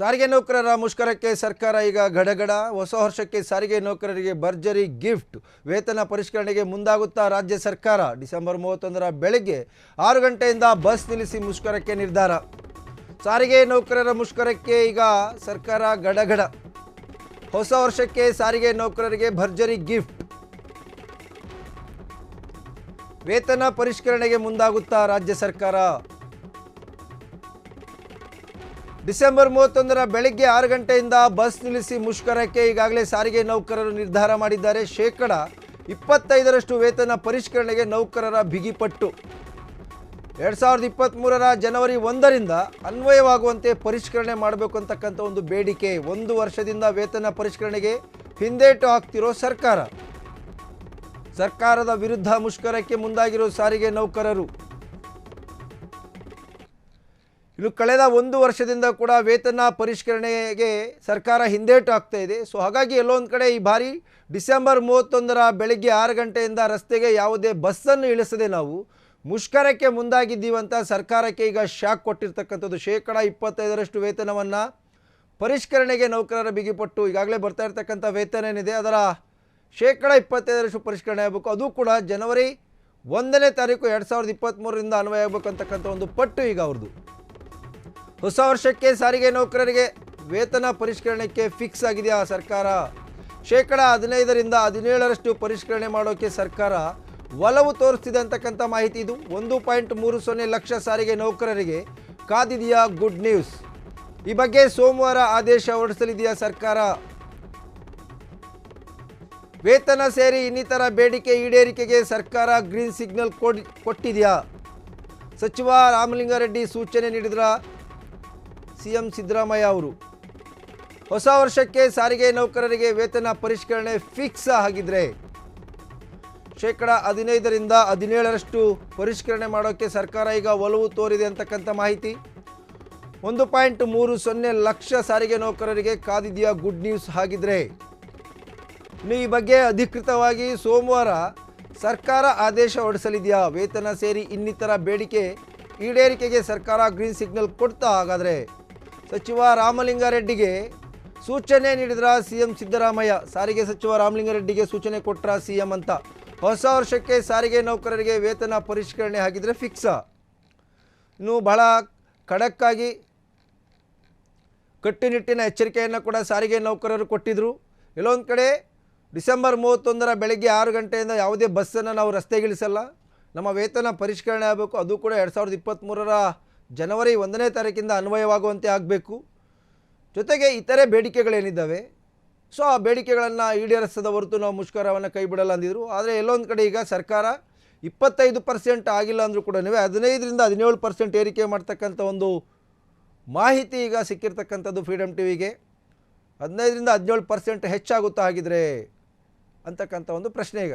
ಸಾರಿಗೆ ನೌಕರರ ಮುಷ್ಕರಕ್ಕೆ ಸರ್ಕಾರ ಈಗ ಗಡಗಡ. ಹೊಸ ವರ್ಷಕ್ಕೆ ಸಾರಿಗೆ ನೌಕರರಿಗೆ ಭರ್ಜರಿ ಗಿಫ್ಟ್. ವೇತನ ಪರಿಷ್ಕರಣೆಗೆ ಮುಂದಾಗುತ್ತಾ ರಾಜ್ಯ ಸರ್ಕಾರ. ಡಿಸೆಂಬರ್ ಮೂವತ್ತೊಂದರ ಬೆಳಗ್ಗೆ ಆರು ಗಂಟೆಯಿಂದ ಬಸ್ ನಿಲ್ಲಿಸಿ ಮುಷ್ಕರಕ್ಕೆ ನಿರ್ಧಾರ. ಸಾರಿಗೆ ನೌಕರರ ಮುಷ್ಕರಕ್ಕೆ ಈಗ ಸರ್ಕಾರ ಗಡಗಡ. ಹೊಸ ವರ್ಷಕ್ಕೆ ಸಾರಿಗೆ ನೌಕರರಿಗೆ ಭರ್ಜರಿ ಗಿಫ್ಟ್. ವೇತನ ಪರಿಷ್ಕರಣೆಗೆ ಮುಂದಾಗುತ್ತಾ ರಾಜ್ಯ ಸರ್ಕಾರ. ಡಿಸೆಂಬರ್ ಮೂವತ್ತೊಂದರ ಬೆಳಗ್ಗೆ ಆರು ಗಂಟೆಯಿಂದ ಬಸ್ ನಿಲ್ಲಿಸಿ ಮುಷ್ಕರಕ್ಕೆ ಈಗಾಗಲೇ ಸಾರಿಗೆ ನೌಕರರು ನಿರ್ಧಾರ ಮಾಡಿದ್ದಾರೆ. ಶೇಕಡ ಇಪ್ಪತ್ತೈದರಷ್ಟು ವೇತನ ಪರಿಷ್ಕರಣೆಗೆ ನೌಕರರ ಬಿಗಿಪಟ್ಟು. ಎರಡು ಸಾವಿರದ ಇಪ್ಪತ್ತ್ಮೂರರ ಜನವರಿ ಒಂದರಿಂದ ಅನ್ವಯವಾಗುವಂತೆ ಪರಿಷ್ಕರಣೆ ಮಾಡಬೇಕು ಅಂತಕ್ಕಂಥ ಒಂದು ಬೇಡಿಕೆ. ಒಂದು ವರ್ಷದಿಂದ ವೇತನ ಪರಿಷ್ಕರಣೆಗೆ ಹಿಂದೇಟು ಹಾಕ್ತಿರೋ ಸರ್ಕಾರ. ಸರ್ಕಾರದ ವಿರುದ್ಧ ಮುಷ್ಕರಕ್ಕೆ ಮುಂದಾಗಿರೋ ಸಾರಿಗೆ ನೌಕರರು. ಇನ್ನು ಕಳೆದ ಒಂದು ವರ್ಷದಿಂದ ಕೂಡ ವೇತನ ಪರಿಷ್ಕರಣೆಗೆ ಸರ್ಕಾರ ಹಿಂದೇಟು ಆಗ್ತಾ ಇದೆ. ಸೊ, ಹಾಗಾಗಿ ಎಲ್ಲೊಂದು ಕಡೆ ಈ ಬಾರಿ ಡಿಸೆಂಬರ್ ಮೂವತ್ತೊಂದರ ಬೆಳಗ್ಗೆ ಆರು ಗಂಟೆಯಿಂದ ರಸ್ತೆಗೆ ಯಾವುದೇ ಬಸ್ಸನ್ನು ಇಳಿಸದೆ ನಾವು ಮುಷ್ಕರಕ್ಕೆ ಮುಂದಾಗಿದ್ದೀವಂತ ಸರ್ಕಾರಕ್ಕೆ ಈಗ ಶಾಕ್ ಕೊಟ್ಟಿರ್ತಕ್ಕಂಥದ್ದು. ಶೇಕಡ ಇಪ್ಪತ್ತೈದರಷ್ಟು ವೇತನವನ್ನು ಪರಿಷ್ಕರಣೆಗೆ ನೌಕರರ ಬಿಗಿಪಟ್ಟು ಈಗಾಗಲೇ ಬರ್ತಾ ಇರ್ತಕ್ಕಂಥ ವೇತನ ಏನಿದೆ, ಅದರ ಶೇಕಡ ಇಪ್ಪತ್ತೈದರಷ್ಟು ಪರಿಷ್ಕರಣೆ ಆಗಬೇಕು. ಅದು ಕೂಡ ಜನವರಿ ಒಂದನೇ ತಾರೀಕು ಎರಡು ಸಾವಿರದ ಇಪ್ಪತ್ತ್ಮೂರರಿಂದ ಅನ್ವಯ ಆಗಬೇಕು ಅಂತಕ್ಕಂಥ ಒಂದು ಪಟ್ಟು ಈಗ ಅವ್ರದ್ದು ಹೊಸ ವರ್ಷಕ್ಕೆ ಸಾರಿಗೆ ನೌಕರರಿಗೆ ವೇತನ ಪರಿಷ್ಕರಣೆಗೆ ಫಿಕ್ಸ್ ಆಗಿದೆಯಾ ಸರ್ಕಾರ? ಶೇಕಡ ಹದಿನೈದರಿಂದ ಹದಿನೇಳರಷ್ಟು ಪರಿಷ್ಕರಣೆ ಮಾಡೋಕ್ಕೆ ಸರ್ಕಾರ ಒಲವು ತೋರಿಸ್ತಿದೆ ಅಂತಕ್ಕಂಥ ಮಾಹಿತಿ ಇದು. ಒಂದು ಪಾಯಿಂಟ್ ಮೂರು ಸೊನ್ನೆ ಲಕ್ಷ ಸಾರಿಗೆ ನೌಕರರಿಗೆ ಕಾದಿದೆಯಾ ಗುಡ್ ನ್ಯೂಸ್? ಈ ಬಗ್ಗೆ ಸೋಮವಾರ ಆದೇಶ ಹೊರಡಿಸಲಿದೆಯಾ ಸರ್ಕಾರ? ವೇತನ ಸೇರಿ ಇನ್ನಿತರ ಬೇಡಿಕೆ ಈಡೇರಿಕೆಗೆ ಸರ್ಕಾರ ಗ್ರೀನ್ ಸಿಗ್ನಲ್ ಕೊಟ್ಟಿದೆಯಾ? ಸಚಿವ ರಾಮಲಿಂಗಾರೆಡ್ಡಿ ಸೂಚನೆ ನೀಡಿದ್ರ? ಸಿ ಎಂ ಸಿದ್ದರಾಮಯ್ಯ ಅವರು. ಹೊಸ ವರ್ಷಕ್ಕೆ ಸಾರಿಗೆ ನೌಕರರಿಗೆ ವೇತನ ಪರಿಷ್ಕರಣೆ ಫಿಕ್ಸ್ ಆಗಿದ್ರೆ ಶೇಕಡ ಹದಿನೈದರಿಂದ ಹದಿನೇಳರಷ್ಟು ಪರಿಷ್ಕರಣೆ ಮಾಡೋಕ್ಕೆ ಸರ್ಕಾರ ಈಗ ಒಲವು ತೋರಿದೆ ಅಂತಕ್ಕಂಥ ಮಾಹಿತಿ. ಒಂದು ಪಾಯಿಂಟ್ ಮೂರು ಸೊನ್ನೆ ಲಕ್ಷ ಸಾರಿಗೆ ನೌಕರರಿಗೆ ಕಾದಿದೆಯಾ ಗುಡ್ ನ್ಯೂಸ್ ಆಗಿದ್ರೆ ಇನ್ನು ಈ ಬಗ್ಗೆ ಅಧಿಕೃತವಾಗಿ ಸೋಮವಾರ ಸರ್ಕಾರ ಆದೇಶ ಹೊರಡಿಸಲಿದೆಯಾ? ವೇತನ ಸೇರಿ ಇನ್ನಿತರ ಬೇಡಿಕೆ ಈಡೇರಿಕೆಗೆ ಸರ್ಕಾರ ಗ್ರೀನ್ ಸಿಗ್ನಲ್ ಕೊಡ್ತಾ ಹಾಗಾದರೆ ಸಚಿವ ರಾಮಲಿಂಗಾರೆಡ್ಡಿಗೆ ಸೂಚನೆ ನೀಡಿದ್ರ ಸಿ ಎಂ ಸಿದ್ದರಾಮಯ್ಯ. ಸಾರಿಗೆ ಸಚಿವ ರಾಮಲಿಂಗಾರೆಡ್ಡಿಗೆ ಸೂಚನೆ ಕೊಟ್ರ ಸಿ ಎಂ ಅಂತ. ಹೊಸ ವರ್ಷಕ್ಕೆ ಸಾರಿಗೆ ನೌಕರರಿಗೆ ವೇತನ ಪರಿಷ್ಕರಣೆ ಆಗಿದ್ರೆ ಫಿಕ್ಸ. ಇನ್ನು ಬಹಳ ಖಡಕ್ಕಾಗಿ ಕಟ್ಟುನಿಟ್ಟಿನ ಎಚ್ಚರಿಕೆಯನ್ನು ಕೂಡ ಸಾರಿಗೆ ನೌಕರರು ಕೊಟ್ಟಿದ್ದರು ಎಲ್ಲೊಂದು ಕಡೆ ಡಿಸೆಂಬರ್ ಮೂವತ್ತೊಂದರ ಬೆಳಗ್ಗೆ ಆರು ಗಂಟೆಯಿಂದ ಯಾವುದೇ ಬಸ್ಸನ್ನು ನಾವು ರಸ್ತೆಗಿಳಿಸಲ್ಲ. ನಮ್ಮ ವೇತನ ಪರಿಷ್ಕರಣೆ ಆಗಬೇಕು. ಅದು ಕೂಡ ಎರಡು ಸಾವಿರದ ಇಪ್ಪತ್ತ್ಮೂರರ ಜನವರಿ ಒಂದನೇ ತಾರೀಕಿಂದ ಅನ್ವಯವಾಗುವಂತೆ ಆಗಬೇಕು. ಜೊತೆಗೆ ಇತರೆ ಬೇಡಿಕೆಗಳೇನಿದ್ದಾವೆ? ಸೊ, ಆ ಬೇಡಿಕೆಗಳನ್ನು ಈಡೇರಿಸದ ಹೊರತು ನಾವು ಮುಷ್ಕರವನ್ನು ಕೈ ಬಿಡಲ್ಲ ಅಂದಿದ್ರು. ಆದರೆ ಎಲ್ಲೊಂದು ಕಡೆ ಈಗ ಸರ್ಕಾರ ಇಪ್ಪತ್ತೈದು ಪರ್ಸೆಂಟ್ ಆಗಿಲ್ಲ ಅಂದರೂ ಕೂಡ ಹದಿನೈದರಿಂದ ಹದಿನೇಳು ಪರ್ಸೆಂಟ್ ಏರಿಕೆ ಮಾಡ್ತಕ್ಕಂಥ ಒಂದು ಮಾಹಿತಿ ಈಗ ಸಿಕ್ಕಿರ್ತಕ್ಕಂಥದ್ದು ಫ್ರೀಡಮ್ ಟಿ ವಿಗೆ ಹದಿನೈದರಿಂದ ಹದಿನೇಳು ಪರ್ಸೆಂಟ್ ಹೆಚ್ಚಾಗುತ್ತಾ ಆಗಿದ್ರೆ ಅಂತಕ್ಕಂಥ ಒಂದು ಪ್ರಶ್ನೆ ಈಗ.